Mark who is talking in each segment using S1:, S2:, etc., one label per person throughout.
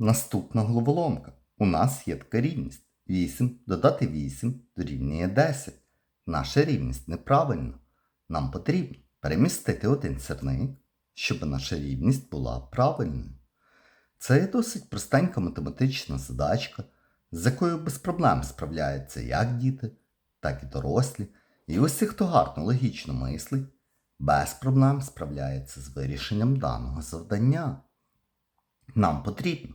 S1: Наступна головоломка. У нас є така рівність. 8 додати 8 дорівнює 10. Наша рівність неправильна. Нам потрібно перемістити один сірник, щоб наша рівність була правильною. Це досить простенька математична задачка, з якою без проблем справляються як діти, так і дорослі. І усі, хто гарно логічно мислить, без проблем справляється з вирішенням даного завдання. Нам потрібно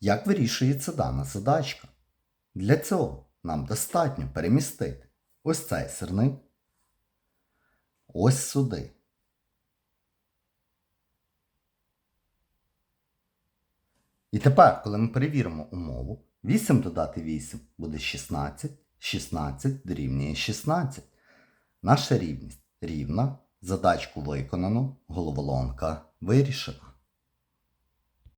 S1: Як вирішується дана задачка? Для цього нам достатньо перемістити ось цей сирник ось сюди. І тепер, коли ми перевіримо умову, 8 додати 8 буде 16, 16 дорівнює 16. Наша рівність рівна, задачку виконано, головоломка вирішена.